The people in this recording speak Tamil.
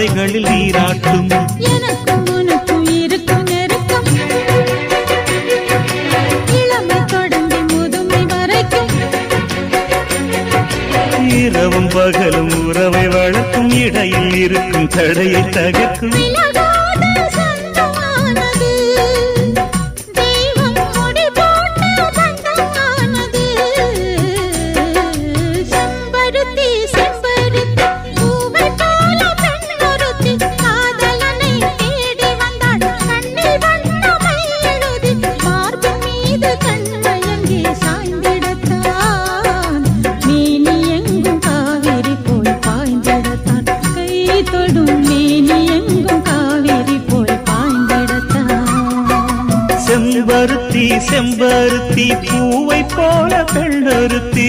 ஆசைகளில் நீராட்டும். இரவும் பகலும் உறவை வளர்க்கும் இடையில் இருக்கும் தடையை தகர்க்கும். தொடும் மேனி எங்கும் காவிரி போல் பாய்ந்திடத்தான். செம்பருத்தி செம்பருத்தி பூவை போல பெண்ணொருத்தி